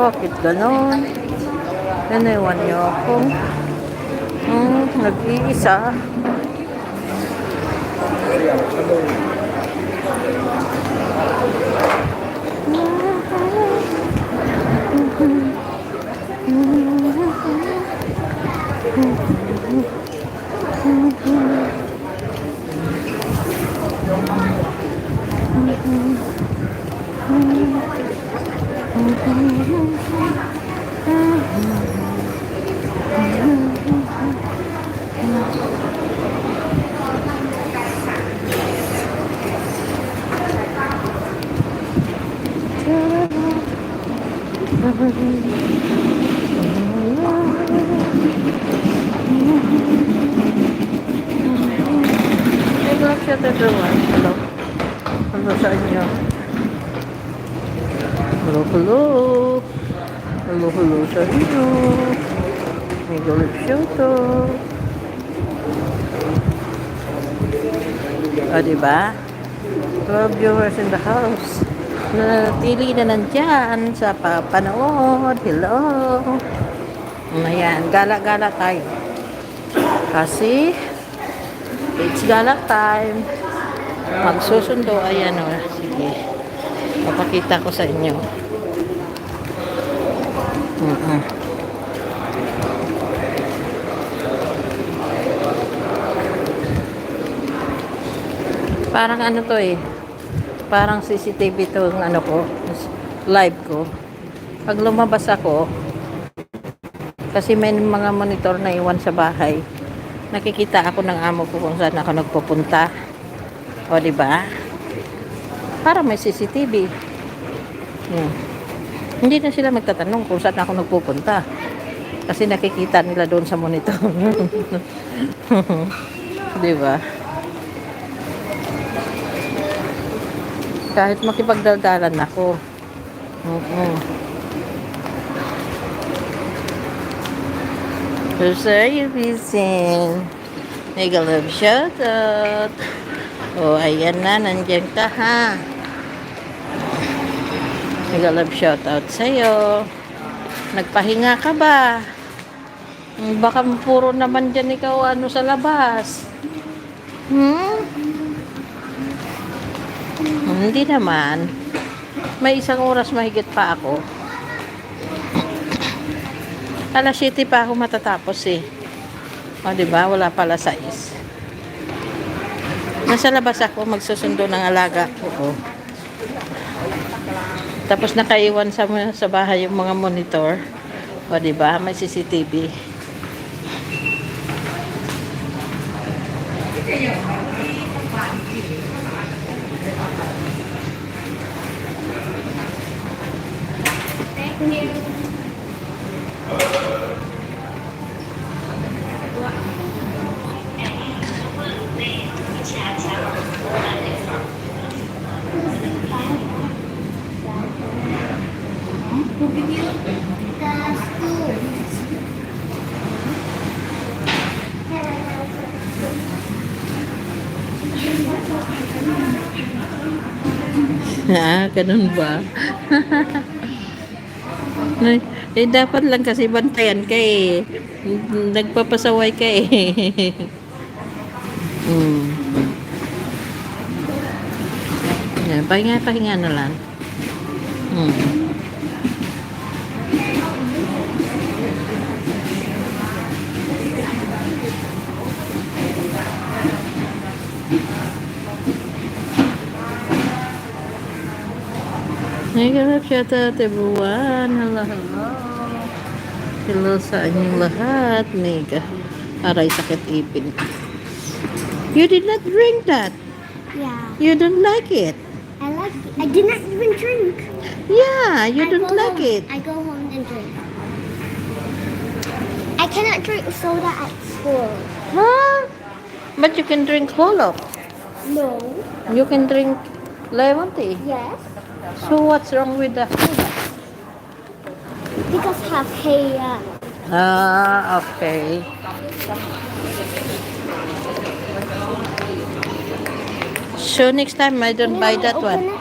Bakit ganon? Naniwan niyo ako. Hmm, nag-iisa. Hello, chat everyone. Hello. Hello sa inyo. Hello, hello. Hello, hello sa inyo. May galip shoto. O, diba? 12 viewers in the house. Natili na nandyan sa papanood. Hello. Ayan, gala-gala tayo. Kasi, it's gala time. Magsusundo, ayan o. Sige. Papakita ko sa inyo. Mm-mm. Parang ano to eh. Parang CCTV to ang ano ko. Live ko. Pag lumabas ako, kasi may mga monitor na iwan sa bahay, nakikita ako ng amo ko kung saan ako nagpupunta. O, di ba? Para may CCTV. Hmm. Hindi na sila magtatanong kung saan ako nagpupunta. Kasi nakikita nila doon sa monitor. di ba? Kahit makipagdaldalan ako. Mm-mm. So, sir, you're busy. Mega love shoutout. Oh, ayan na, nandiyan ka ha. Mega love shoutout sa'yo. Nagpahinga ka ba? Hmm, Baka puro naman dyan ikaw ano sa labas. Hmm? Hindi naman. May isang oras mahigit pa ako. Alas 7 pa ako matatapos eh. O, di ba? Wala pala 6. Nasa labas ako, magsusundo ng alaga ko. O. Tapos nakaiwan sa, sa bahay yung mga monitor. O, di ba? May CCTV. Ah, ganun ba? eh, dapat lang kasi bantayan ka eh. Nagpapasaway ka eh. hmm. Yan, pahinga, pahinga na lang. Hmm. Naganap shout out everyone. Hello, hello. Hello sa inyong lahat. Mega. Aray, sakit ipin. You did not drink that. Yeah, You don't like it. I like it. I did not even drink. Yeah, you I don't like home. it. I go home and drink. I cannot drink soda at school. Huh? But you can drink cola. No. You can drink lemon tea. Yes. So what's wrong with the Because have hay. Uh, Ah, okay. So next time I don't buy that one.